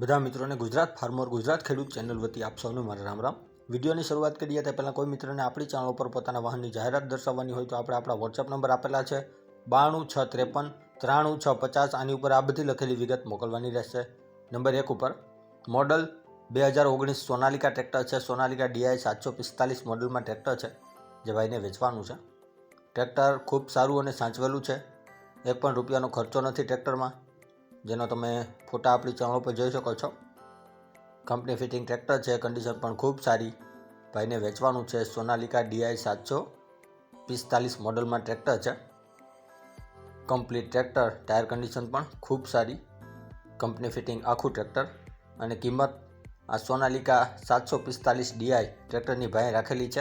બધા મિત્રોને ગુજરાત ફાર્મર ગુજરાત ખેડૂત ચેનલ વતી આપ સૌને મારા રામ રામ. વિડીયોની શરૂઆત કરીએ તે પહેલાં કોઈ મિત્રને આપણી ચેનલ ઉપર પોતાના વાહનની જાહેરાત દર્શાવવાની હોય તો આપણે આપણા વોટ્સઅપ નંબર આપેલા છે. બાણું છ ત્રેપન ત્રાણું છ પચાસ આની ઉપર આ બધી લખેલી વિગત મોકલવાની રહેશે. નંબર એક ઉપર, મોડલ બે હજાર ઓગણીસ સોનાલિકા ટ્રેક્ટર છે. સોનાલિકા ડીઆઈ સાતસો પિસ્તાલીસ મોડલમાં ટ્રેક્ટર છે. જે ભાઈને વેચવાનું છે. ટ્રેક્ટર ખૂબ સારું અને સાચવેલું છે. એક પણ રૂપિયાનો ખર્ચો નથી ટ્રેક્ટરમાં. જેનો તમે ફોટા આપણી ચેનલ પર જોઈ શકો છો. કંપની ફિટિંગ ટ્રેક્ટર છે કન્ડિશન પણ ખૂબ સારી. ભાઈને વેચવાનું છે, સોનાલિકા ડીઆઈ સાતસો પિસ્તાલીસ મોડલમાં ટ્રેક્ટર છે. કમ્પ્લીટ ટ્રેક્ટર ટાયર કન્ડિશન પણ ખૂબ સારી. કંપની ફિટિંગ આખું ટ્રેક્ટર અને કિંમત, આ સોનાલિકા સાતસો પિસ્તાલીસ ડીઆઈ ટ્રેક્ટરની ભાઈ રાખેલી છે.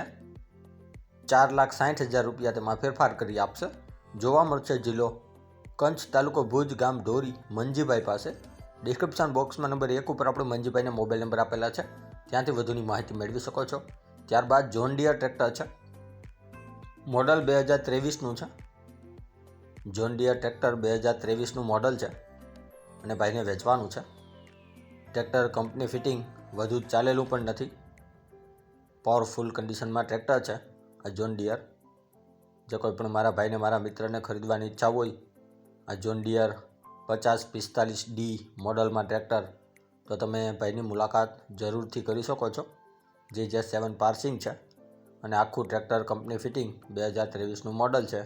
ચાર લાખ સાઠ હજાર રૂપિયા તેમાં ફેરફાર કરી આપશે. જોવા મળશે જિલ્લો કંચ તાલુકો ભુજ ગામ ઢોરી મંજીભાઈ પાસે. ડિસ્ક્રિપ્શન બોક્સમાં નંબર એક ઉપર આપણે મંજીભાઈને મોબાઈલ નંબર આપેલા છે. ત્યાંથી વધુની માહિતી મેળવી શકો છો. ત્યારબાદ જોન ડિયર ટ્રેક્ટર છે. મોડલ બે હજાર ત્રેવીસનું છે. જોન ડિયર ટ્રેક્ટર બે હજાર ત્રેવીસનું મોડલ છે. અને ભાઈને વેચવાનું છે. ટ્રેક્ટર કંપની ફિટિંગ વધુ ચાલેલું પણ નથી. પાવરફુલ કન્ડિશનમાં ટ્રેક્ટર છે. આ જોન ડિયર જે કોઈ પણ મારા ભાઈને, મારા મિત્રને ખરીદવાની ઈચ્છા હોય આ જોન ડિયર પચાસ પિસ્તાલીસ ડી મોડલમાં ટ્રેક્ટર. તો તમે ભાઈની મુલાકાત જરૂરથી કરી શકો છો, જે જે સેવન પાર્સિંગ છે અને આખું ટ્રેક્ટર કંપની ફિટિંગ બે હજાર ત્રેવીસનું મોડલ છે.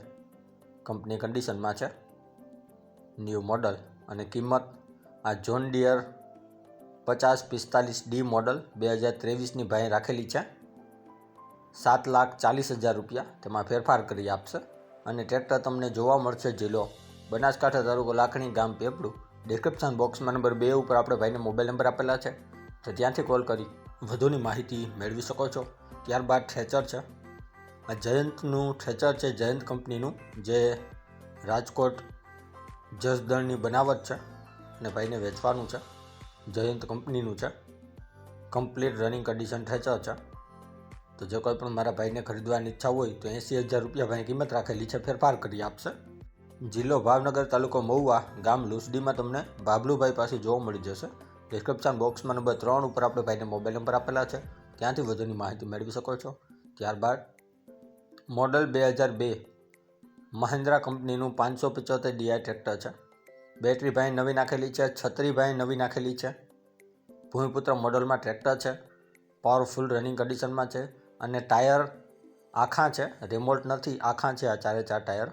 કંપની કન્ડિશનમાં છે ન્યૂ મોડલ અને કિંમત. આ જોન ડિયર પચાસ પિસ્તાલીસ ડી મોડલ બે હજાર ત્રેવીસની ભાઈ રાખેલી છે. સાત લાખ ચાલીસ હજાર રૂપિયા તેમાં ફેરફાર કરી આપશે અને ટ્રેક્ટર તમને જોવા મળશે જિલ્લો બનાસકાંઠા તાલુકો લાખણી ગામ પેપડું. ડિસ્ક્રિપ્શન બોક્સમાં નંબર બે ઉપર આપણે ભાઈને મોબાઈલ નંબર આપેલા છે. તો ત્યાંથી કોલ કરી. વધુની માહિતી મેળવી શકો છો. ત્યારબાદ ઠેચર છે. આ જયંતનું ઠેચર છે, જયંત કંપનીનું, જે રાજકોટ જસદણની બનાવટ છે અને ભાઈને વેચવાનું છે. જયંત કંપનીનું છે. કમ્પ્લીટ રનિંગ કન્ડિશન ઠેચર છે. તો જે કોઈ પણ મારા ભાઈને ખરીદવાની ઈચ્છા હોય તો એંસી હજાર રૂપિયા ભાઈ કિંમત રાખેલી છે, ફેરફાર કરી આપશે. જિલ્લો ભાવનગર તાલુકો મહુવા ગામ લુસડીમાં તમને બાબલુભાઈ પાસે જોવા મળી જશે. ડિસ્ક્રિપ્શન બોક્સમાં નંબર ત્રણ ઉપર આપણે ભાઈને મોબાઈલ નંબર આપેલા છે. ત્યાંથી વધુની માહિતી મેળવી શકો છો. ત્યારબાદ, મોડલ બે હજાર બે મહિન્દ્રા કંપનીનું પાંચસો પંચોતેર ડીઆઈ ટ્રેક્ટર છે. બેટરી ભાઈ નવી નાખેલી છે, છત્રી ભાઈ નવી નાખેલી છે. ભૂમિપુત્ર મોડલમાં ટ્રેક્ટર છે. પાવરફુલ રનિંગ કન્ડિશનમાં છે. અને ટાયર આખા છે રિમોટ નથી, આખા છે, આ ચારે ચાર ટાયર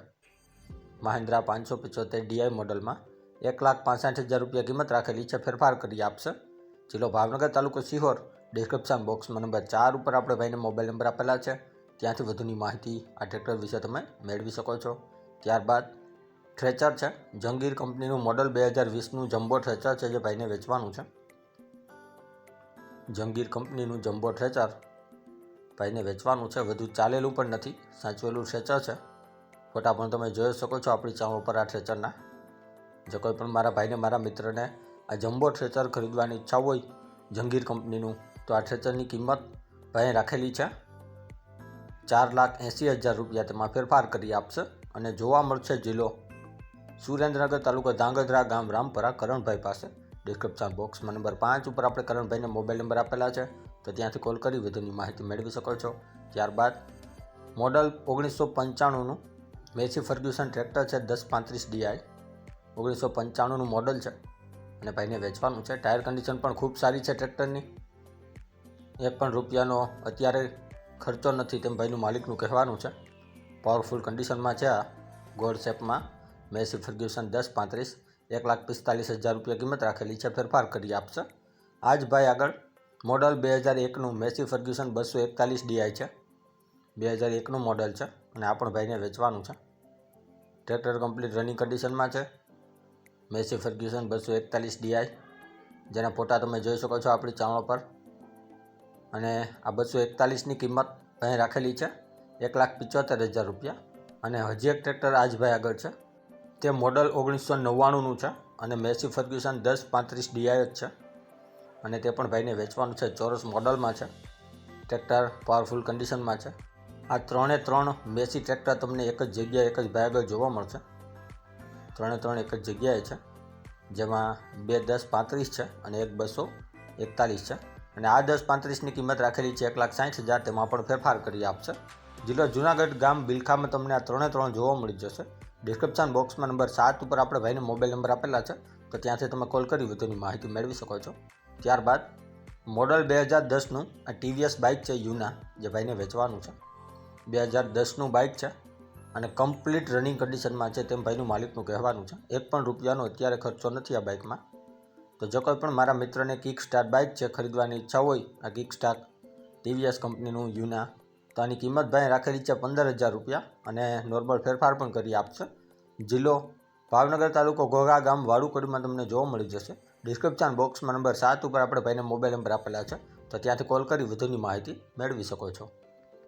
મહિન્દ્રા પાંચસો પંચોતેર ડીઆઈ મોડલમાં એક લાખ પાસઠ હજાર રૂપિયા કિંમત રાખેલી છે. ફેરફાર કરી આપશે. જિલ્લો ભાવનગર તાલુકો સિહોર. ડિસ્ક્રિપ્શન બોક્સમાં નંબર ચાર ઉપર આપણે ભાઈને મોબાઈલ નંબર આપેલા છે. ત્યાંથી વધુની માહિતી આ ટ્રેક્ટર વિશે તમે મેળવી શકો છો. ત્યારબાદ થ્રેચર છે. જંગીર કંપનીનું મોડલ બે હજાર વીસનું જમ્બો થ્રેચર છે જે ભાઈને વેચવાનું છે. જંગીર કંપનીનું જમ્બો થ્રેચર ભાઈને વેચવાનું છે. વધુ ચાલેલું પણ નથી. સાચવેલું થ્રેચર છે. ફોટા પણ તમે જોઈ શકો છો આપણી ચાવ ઉપર આ થ્રેચરના જો કોઈ પણ મારા ભાઈને, મારા મિત્રને આ જમ્બો થ્રેચર ખરીદવાની ઈચ્છા હોય, જંગીર કંપનીનું, તો આ થ્રેચરની કિંમત ભાઈ રાખેલી છે. ચાર લાખ એંસી હજાર રૂપિયા તેમાં ફેરફાર કરી આપશે અને જોવા મળશે જિલ્લો સુરેન્દ્રનગર તાલુકો ધાંગધ્રા ગામ રામપરા કરણભાઈ પાસે. ડિસ્ક્રિપ્શન બોક્સમાં નંબર પાંચ ઉપર આપણે કરણભાઈને મોબાઈલ નંબર આપેલા છે, તો ત્યાંથી કોલ કરી, વધુની માહિતી મેળવી શકો છો. ત્યારબાદ મોડલ ઓગણીસો પંચાણુંનું મેસી ફર્ગ્યુસન ટ્રેક્ટર છે દસ પાંત્રીસ ડીઆઈ ઓગણીસો પંચાણુંનું મોડલ છે. અને ભાઈને વેચવાનું છે. ટાયર કન્ડિશન પણ ખૂબ સારી છે ટ્રેક્ટરની. એક પણ રૂપિયાનો અત્યારે ખર્ચો નથી તેમ ભાઈનું માલિકનું કહેવાનું છે. પાવરફુલ કન્ડિશનમાં છે આ ગોળ શેપમાં. મેસી ફર્ગ્યુસન દસ પાંત્રીસ. એક લાખ પિસ્તાલીસ હજાર રૂપિયા કિંમત રાખેલી છે. ફેરફાર કરી આપશે. આ જ ભાઈ આગળ મોડલ બે હજાર એકનું મેસી ફર્ગ્યુસન બસો એકતાલીસ ડીઆઈ છે. બે હજાર એકનું મોડલ છે. અને આ પણ ભાઈને વેચવાનું છે. ટ્રેક્ટર કમ્પ્લીટ રનિંગ કન્ડિશનમાં છે. મેસી ફર્ગ્યુસન બસો એકતાલીસ ડીઆઈ જેના ફોટા તમે જોઈ શકો છો આપણી ચેનલ પર. અને આ બસો એકતાલીસની કિંમત અહીં રાખેલી છે. એક લાખ પિચોતેર હજાર રૂપિયા. અને હજી એક ટ્રેક્ટર આજભાઈ આગળ છે. તે મોડલ ઓગણીસો નવ્વાણુંનું છે અને મેસી ફર્ગ્યુસન દસ પાંત્રીસ ડીઆઈ જ છે. અને તે પણ ભાઈને વેચવાનું છે. ચોરસ મોડલમાં છે. ટ્રેક્ટર પાવરફુલ કન્ડિશનમાં છે. આ ત્રણે ત્રણ મેસી ટ્રેક્ટર તમને એક જ જગ્યાએ એક જ ભાઈ જોવા મળશે. ત્રણે ત્રણ એક જ જગ્યાએ છે. જેમાં બે દસ પાંત્રીસ છે અને એક બસો એકતાલીસ છે. અને આ દસ પાંત્રીસની કિંમત રાખેલી છે એક લાખ સાઠ હજાર. તેમાં પણ ફેરફાર કરી આપશે. જિલ્લો જુનાગઢ ગામ બિલખામાં તમને આ ત્રણે ત્રણ જોવા મળી જશે. ડિસ્ક્રિપ્શન બોક્સમાં નંબર સાત ઉપર આપણે ભાઈને મોબાઈલ નંબર આપેલા છે. તો ત્યાંથી તમે કોલ કરી વધુની માહિતી મેળવી શકો છો. ત્યારબાદ મોડલ બે હજાર દસનું આ ટીવીએસ બાઇક છે યુના, જે ભાઈને વેચવાનું છે. બે હજાર દસનું બાઇક છે અને કમ્પ્લીટ રનિંગ કન્ડિશનમાં છે તેમ ભાઈનું માલિકનું કહેવાનું છે. એક પણ રૂપિયાનો અત્યારે ખર્ચો નથી આ બાઇકમાં તો જો કોઈ પણ મારા મિત્રને કિક સ્ટાર બાઇક છે ખરીદવાની ઈચ્છા હોય, આ કિક સ્ટાર ટીવીએસ કંપનીનું યુના તો આની કિંમત ભાઈ રાખેલી છે પંદર હજાર રૂપિયા અને નોર્મલ ફેરફાર પણ કરી આપશે. જિલ્લો ભાવનગર તાલુકો ઘોઘા ગામ વાળુકડીમાં તમને જોવા મળી જશે. ડિસ્ક્રિપ્શન બોક્સમાં નંબર સાત ઉપર આપણે ભાઈને મોબાઈલ નંબર આપેલા છે. તો ત્યાંથી કોલ કરી, વધુની માહિતી મેળવી શકો છો.